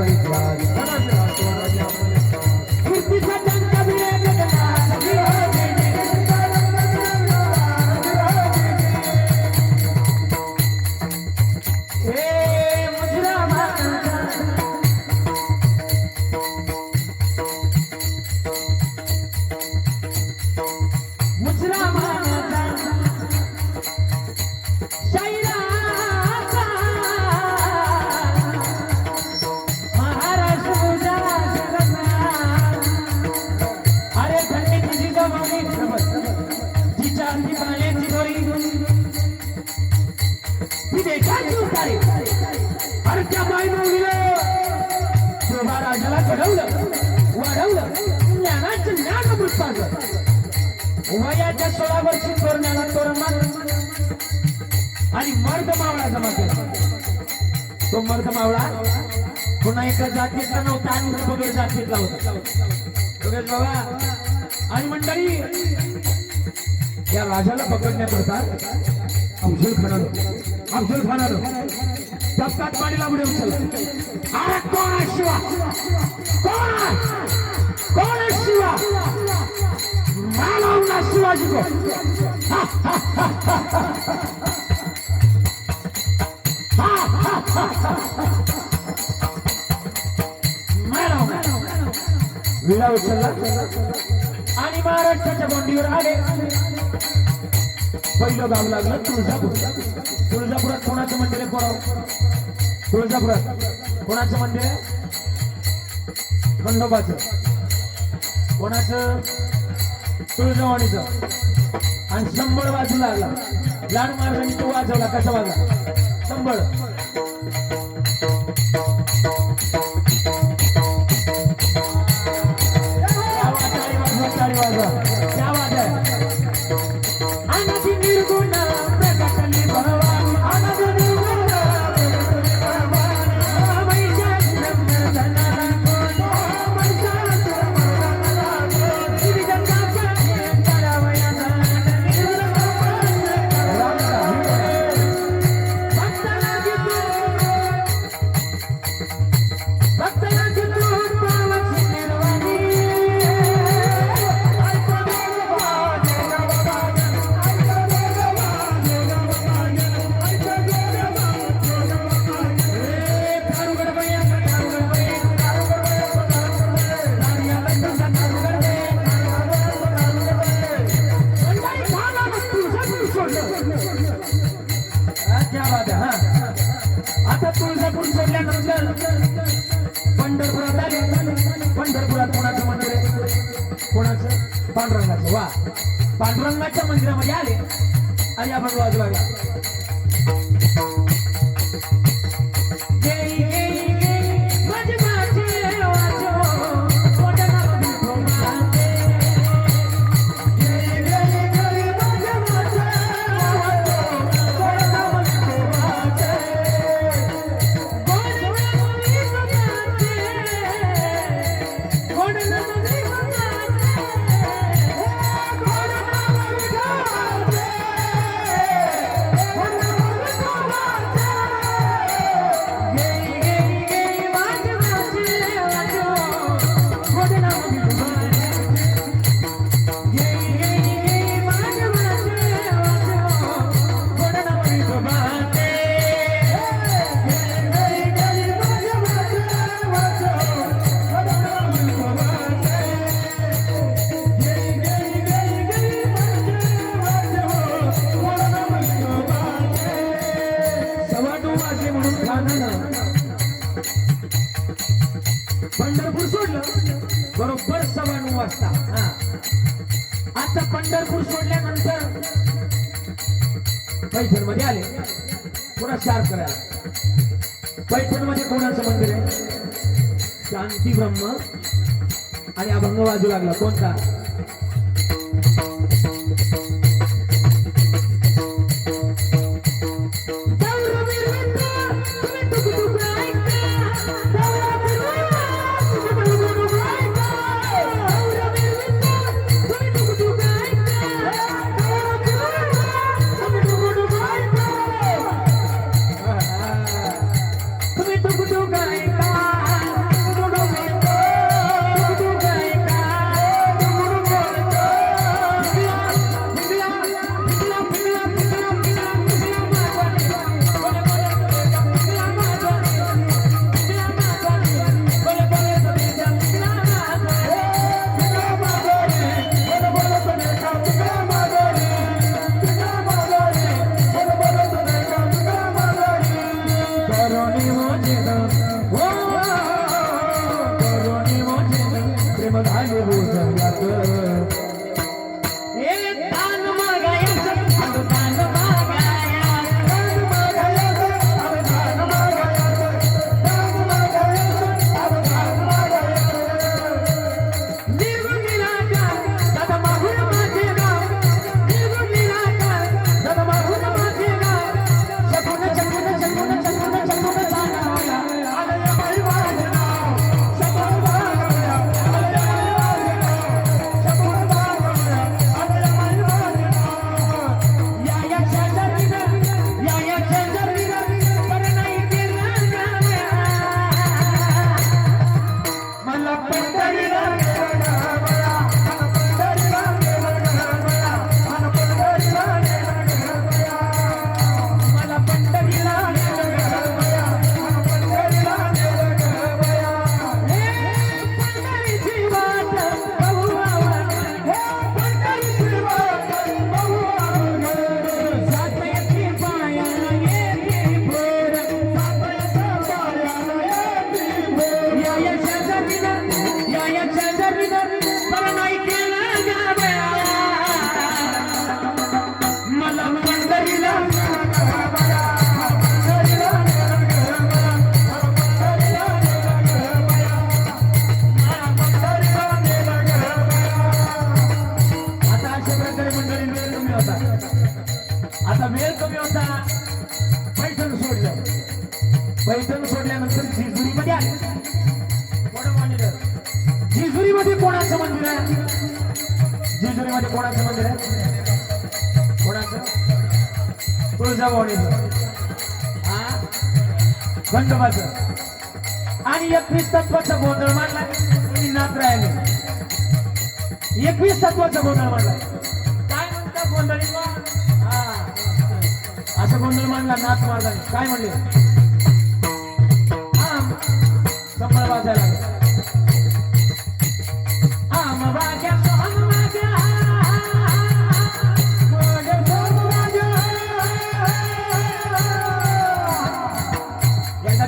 Saint Claude. ज्ञानाचं ज्ञान वृत्ताचं वयाच्या सोळा वर्षी तोरण्याला तोरणमान आणि मर्द मावळा जमा तो मर्द मावळा पुन्हा एका जातीतला नव्हता आणि बगड जातीतला होता. योगेश बाबा आणि मंडळी या राजाला पकडण्याकरता अफजल खानानं अफजल खानानं टप्प्यात पाणी लावले उचललं मालवला विडा उचलला आणि महाराष्ट्राच्या बोंडीवर आले. पहिलं गाव लागलं तुळजापूर. तुळजापुरात कोणाचं मंदिर आहे कोणा तुळजापुरात. कोणाचं मंदिर आहे? खंडोबाचं. कोणाचं? तुळजावाणीचं आणि शंभर वाजू लागला लाड महाराजांनी तो वाजवला. कसा वाजला? शंभर. पांडुरंगाच्या मंदिरामध्ये आले आणि आपण वाजू लागला पंढरपूर सोडल्यानंतर पैठणमध्ये आले. पुन्हा चार करा पैठणमध्ये कोणाचं मंदिर आहे? शांती ब्रह्म आणि अभंग वाजू लागला. कोणता? मंदिर आहे जेजुरीमध्ये कोणाचं मंदिर आहे कोणाचं तुळजाभवानीचं खंडोबाचं आणि एकवीस तत्वाचा गोंधळ मांडला आणि नाथ राहिले एकवीस तत्वाचा गोंधळ मांडला काय म्हणतात गोंधळी हा असं गोंधळ मांडला नाथ मारला काय म्हणले आम संबळ वाजायला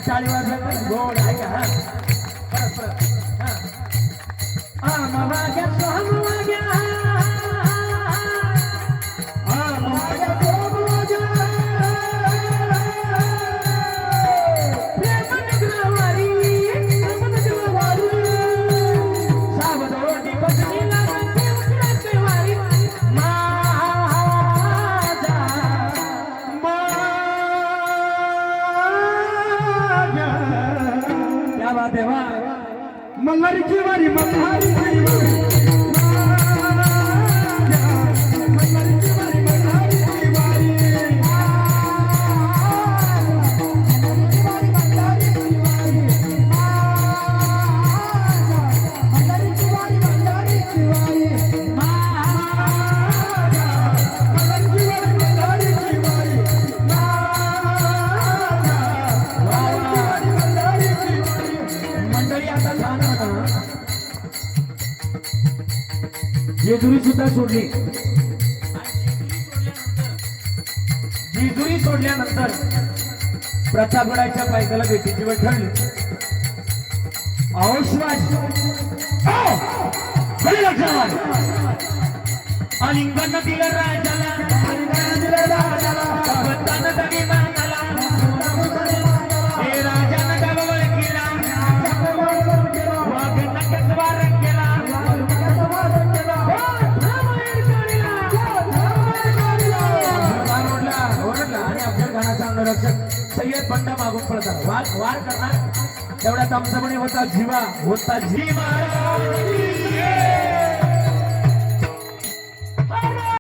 वाग्या. गोड आहे का हा परत परत हा आम सोहम वाग्या जेजुरी सुद्धा सोडली. जेजुरी सोडल्यानंतर प्रतापगडाच्या पायथ्याला भेटीची वेळ ठरली. अहो शिवाजी अहो, दिलं राजाला. दिलं राजाला. बंड मागून पडतात वार वार करणार. तेवढ्यात आमचा म्हणे होता जीवा होता जीवा.